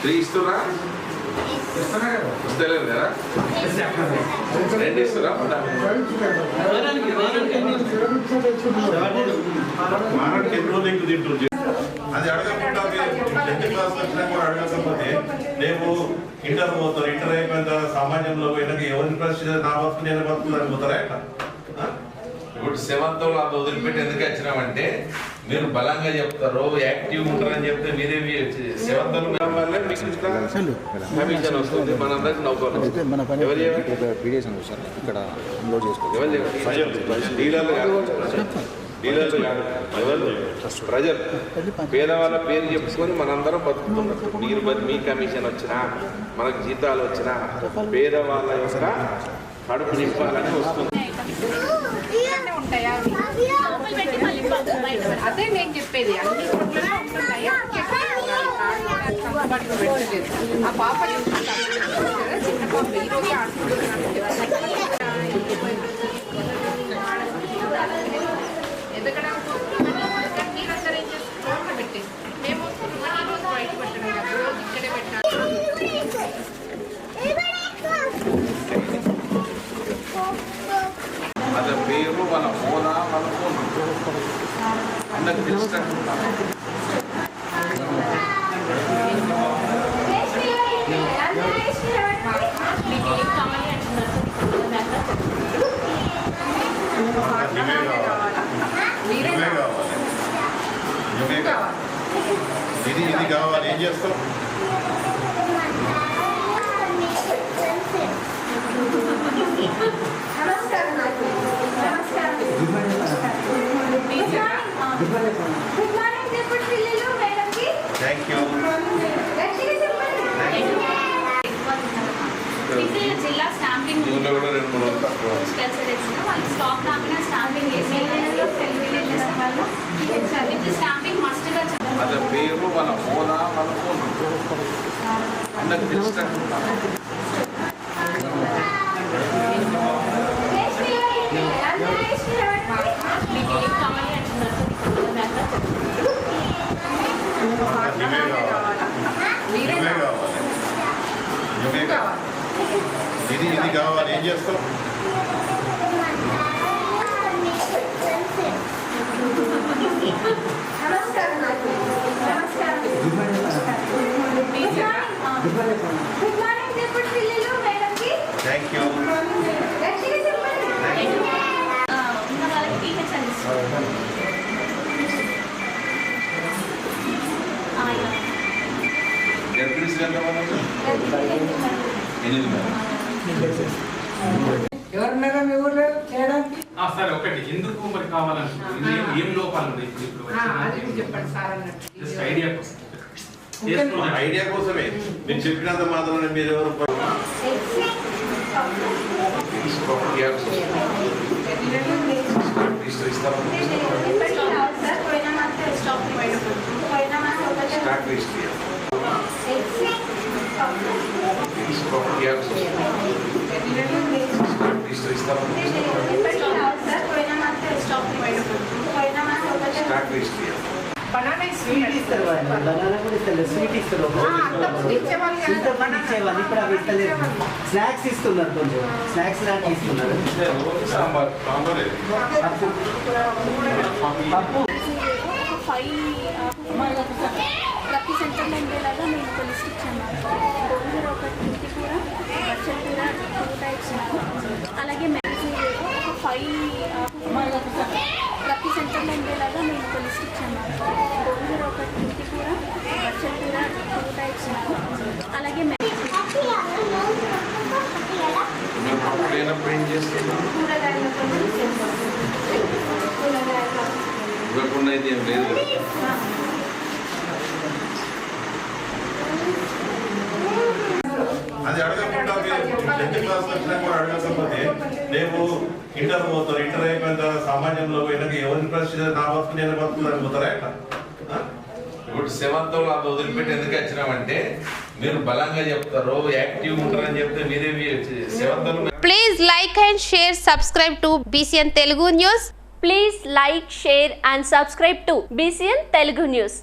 Three ఇస్తున్నా ఇస్తలేదు కదా అది అడగకుండా టెన్త్ క్లాస్ వచ్చినా కూడా అడగకపోతే రేపు ఇంటర్ పోతారు ఇంటర్ అయిపోయిన తర్వాత సమాజంలో పోయినాక ఎవరిని ప్రశ్న నా బతుకు నేను బతుకులు అడిగిపోతారా ఇప్పుడు సెవెంత్లో అంత వదిలిపెట్టి ఎందుకు వచ్చినామంటే మీరు బలంగా చెప్తారు యాక్టివ్ ఉంటారని చెప్తే మీరే సెవెంత్ వల్లే మీకు ఇంకా కమిషన్ వస్తుంది మనందరికి ఎవరు? ఇక్కడ పీడిఎస్ ఉంది సార్ ఇక్కడ అన్లోడ్ చేసుకోవాలి ఎవరు చేయాలి? డీలర్లు కాదు. డీలర్లు కాదు. ఎవరు? ప్రజలు. పేదవాళ్ళ పేరు చెప్పుకొని మనందరం బతుకుతున్నాం. మీరు బతి- మీ కమిషన్ వచ్చినా మనకు జీతాలు వచ్చినా పేదవాళ్ళ యొక్క కడుపు నింపాలని వస్తుంది. ఉంటాయా అవి? లోపల పెట్టి మళ్ళీ బయట పెడతారు. అదే నేను చెప్పేది. అన్ని చోట్లలో ఉంటున్నాయా ఆ పాప చిన్న పాప. ఈ రోజు ఎదగడానికి మీరందరూ ఏం చేస్తారు? పెట్టేసి. మేము బయట పెట్టడం కదా. రోజు ఇక్కడే పెట్టాలి. మన పేరు మన హోదా మన ఫోన్? అందరికి తెలిసినట్టు ఇది ఇది కావాలి ఏం చేస్తాం నమస్కారం యూ మీకు జిల్లా స్టాంపింగ్ కూడా రెండు మూడు తక్కువ వాళ్ళకి స్టాక్ రాకుండా స్టాంపింగ్ మస్ట్గా పేరు ఫోన్ అందరికి కావాలి. కావాలి. మీరే కావాలి. ఇది ఇది కావాలి. ఏం చేస్తాం థ్యాంక్ యూ గర్భిణీ ఎంత మనకు ఎనిమిది మంది ఎవరున్నారా మీ ఊర్లో చేయడానికి ఆ, సరే ఒకటి ఎందుకు మరి కావాలనుకుంటున్నారు ఏం- లోపాలు ఉన్నాయి ఇప్పుడు అది చెప్పండి సార్ అన్నట్టు జస్ట్ ఐడియా కోసం మన చేసుకున్నాం. ఐడియా కోసమే మీరు చెప్పినంత మాత్రమే మీరు ఎవరు స్టాక్ లిస్ట్ స్టాక్ ఇచ్చేవాళ్ళు ఇప్పుడు అవి స్నాక్స్ ఇస్తున్నారు కొంచెం స్నాక్స్ లాంటి ఇస్తున్నారు సాంబార్ సాంబార్ పప్పు ఫైవ్ ప్రతి సెంటర్లో ఉండేలాగా మేము ఒక లిస్ట్ ఇచ్చాము గోంగూర ఒకటి ఇంటి కూర బచ్చల కూర టూ టైప్స్ అలాగే ఫైవ్ ప్రతి సెంటర్లో ఉండేలాగా మేము ఒక లిస్ట్ ఇచ్చాము గోంగూర ఒకటి ఇంటి కూర బచ్చల కూర టూ టైప్స్ అలాగే ఏం ఇవ్వకుండా లేదు అది అడగకుండా టెన్త్ క్లాస్ వచ్చినా కూడా అడగకపోతే రేపు ఇంటర్ పోతారు ఇంటర్ అయిపోయిన తర్వాత సమాజంలో పోయినాక ఎవరిని ప్రశ్న నా బతుకు నేను బతుకు అని పోతారా ఎట్లా? ఆ? ఇప్పుడు సెవెంత్లో అంత వదిలిపెట్టి ఎందుకు వచ్చినామంటే మీరు బలంగా చెప్తారు యాక్టివ్ ఉంటారని చెప్తే మీరే సెవెంత్లో Please like and share, subscribe to BCN Telugu News. Please like, share and subscribe to BCN Telugu News.